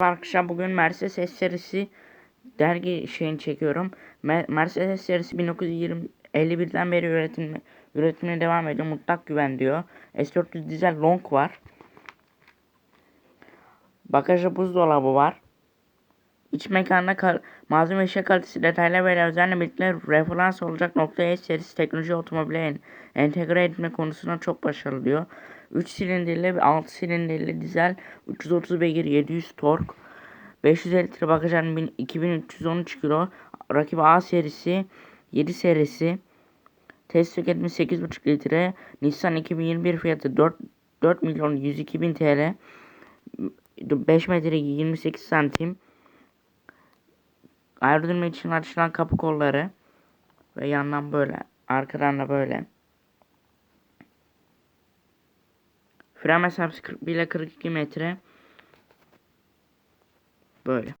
Arkadaşlar bugün Mercedes serisi dergi şeyini çekiyorum. Me- Mercedes serisi 1951'den beri üretim üretimine devam ediyor. Mutlak güven diyor. S400 dizel long var. Bagajda buzdolabı var. İç mekanda kal- malzeme işe kalitesi detaylı ve özenle birlikte referans olacak nokta S serisi teknoloji otomobile en- entegre etme konusunda çok başarılı diyor. 3 silindirli ve 6 silindirli dizel 330 beygir 700 tork 550 litre bagajın 1000 2313 kilo rakibi A serisi 7 serisi test tüketimi 8,5 litre Nissan 2021 fiyatı 4 4 milyon 102 bin TL 5 metre 28 santim Aerodinamik için açılan kapı kolları ve yandan böyle arkadan da böyle. Fren mesafesi 41 ile 42 metre. Böyle